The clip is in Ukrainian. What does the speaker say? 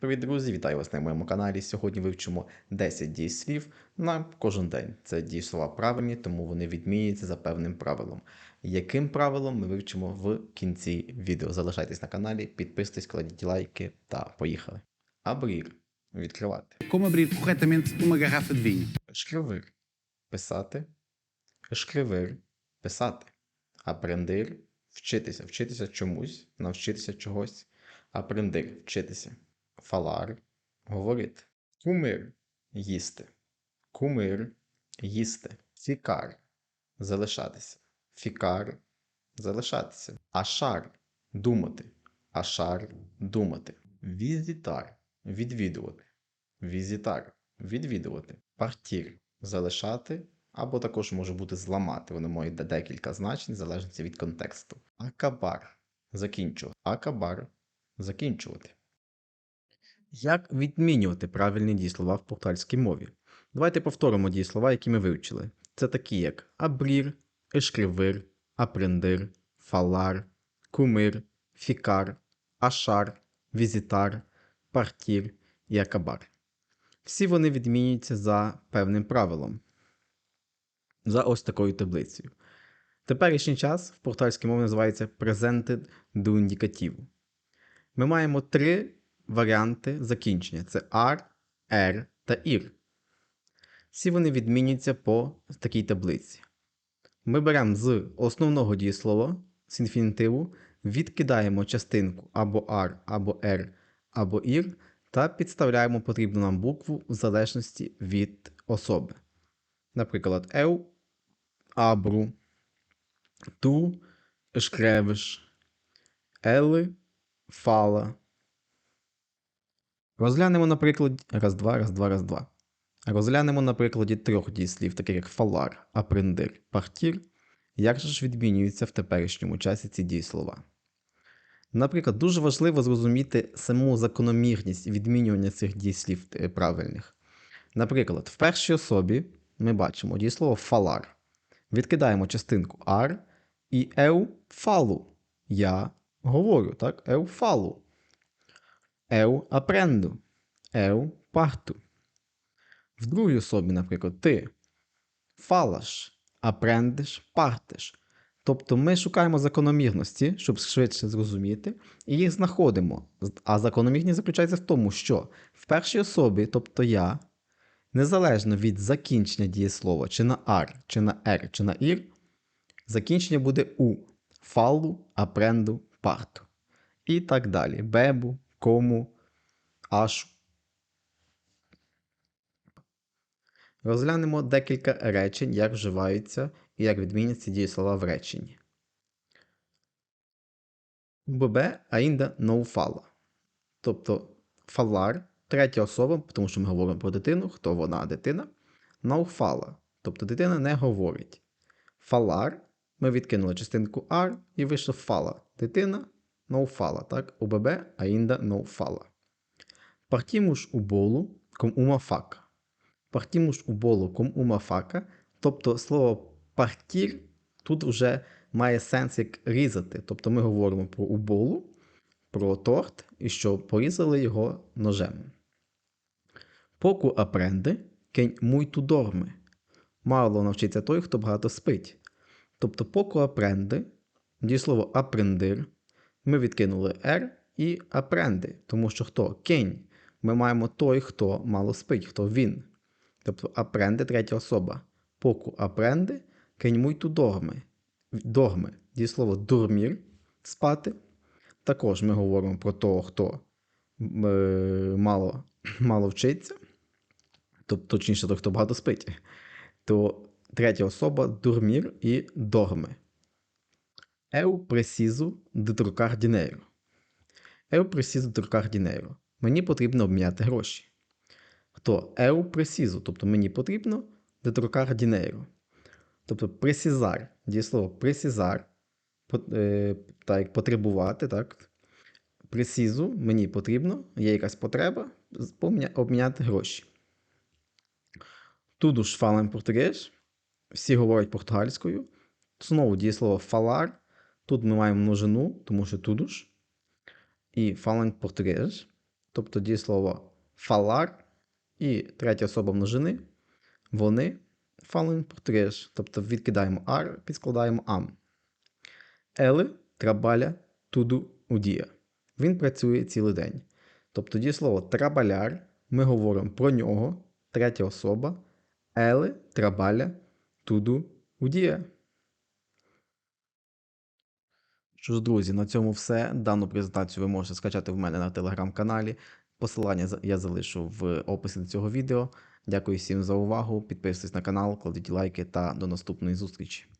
Привіт, друзі! Вітаю вас на моєму каналі. Сьогодні вивчимо 10 дієслів на кожен день. Це дієслова правильні, тому вони відмінюються за певним правилом. Яким правилом ми вивчимо в кінці відео. Залишайтесь на каналі, підписуйтесь, кладіть лайки та поїхали. Абрір відкривати. Шкривир писати. Шкривир писати. Апрендир вчитися. Вчитися чомусь, навчитися чогось. Апрендир вчитися. Фалар говорити. Кумир їсти. Кумир їсти. Фікар залишатися. Фікар залишатися. Ашар думати. Ашар думати. Візитар відвідувати. Візитар відвідувати. Партір залишати, або також може бути зламати. Мають де- декілька значень, в залежності від контексту. Акабар закінчувати. Акабар закінчувати. Як відмінювати правильні дієслова в португальській мові? Давайте повторимо дієслова, які ми вивчили. Це такі, як абрір, ешкривир, апрендир, фалар, кумир, фікар, ашар, візитар, партір і акабар. Всі вони відмінюються за певним правилом. За ось такою таблицею. Теперішній час в португальській мові називається Presented do indicativo. Ми маємо три варіанти закінчення: це R, R та IR. Всі вони відмінюються по такій таблиці. Ми беремо з основного дієслова, з інфінітиву, відкидаємо частинку або R, або R, або IR та підставляємо потрібну нам букву в залежності від особи. Наприклад, eu abro, tu escreves, ele fala. Розглянемо на прикладі раз, два, раз, два, раз, два. Розглянемо на прикладі трьох дієслів, таких як фалар, апрендир, партір. Як же ж відмінюються в теперішньому часі ці дієслова? Наприклад, дуже важливо зрозуміти саму закономірність відмінювання цих дієслів е, правильних. Наприклад, в першій особі ми бачимо дієслово фалар. Відкидаємо частинку ар і еу фалу. Я говорю, так? Еу фалу. Еу апренду. Еу парту. В другій особі, наприклад, ти фалаш, апрендиш, партиш. Тобто ми шукаємо закономірності, щоб швидше зрозуміти, і їх знаходимо. А закономірність заключається в тому, що в першій особі, тобто я, незалежно від закінчення дієслова, чи на ар, чи на ер, чи на ір, закінчення буде у фалу, апренду, парту. І так далі. Бебу, кому, ашу. Розглянемо декілька речень, як вживаються і як відміняться дієслова в реченні. Ainda não fala. Тобто фалар, третя особа, тому що ми говоримо про дитину, хто вона, дитина, fala. Тобто дитина не говорить. Фалар, ми відкинули частинку R і вийшло фала. Дитина não fala, так? У бебе ainda não fala. Partimos o bolo com uma faca. Partimos o bolo com uma faca. Тобто слово партір тут вже має сенс як різати. Тобто ми говоримо про уболу, про торт і що порізали його ножем. Поку апренде, кень muito dorme. Мало навчиться той, хто багато спить. Тобто поку апренде, дієслово апрендир, ми відкинули R і апренде, тому що хто? Кень. Ми маємо той, хто мало спить, хто він. Тобто апренде третя особа. Поку апренде, кень muito dorme. Дорме. Дієслово дурмір спати. Також ми говоримо про того, хто е, мало, мало вчиться, тобто, точніше, той, хто багато спить. То третя особа дурмір і дорме. Eu preciso de trocar dinheiro. Eu preciso trocar dinheiro. Мені потрібно обміняти гроші. Хто? Eu preciso, тобто мені потрібно de trocar dinheiro. Тобто пресізар, дієслово по- е, так, як потребувати, так? Пресізу, мені потрібно, є якась потреба обміняти гроші. Todos falam português, всі говорять португальською. Знову дієслово falar. Тут ми маємо множину, тому що todos. І falam português. тобто дієслово фалар, і третя особа множини, вони falam em тобто відкидаємо ар, підскладаємо ам. Trabalha tudo o dia. Він працює цілий день. Тобто дієслово trabalhar, ми говоримо про нього, третя особа. Ele trabalha tudo o Що ж, друзі, на цьому все. Дану презентацію ви можете скачати в мене на телеграм-каналі. Посилання я залишу в описі до цього відео. Дякую всім за увагу. Підписуйтесь на канал, кладіть лайки та до наступної зустрічі.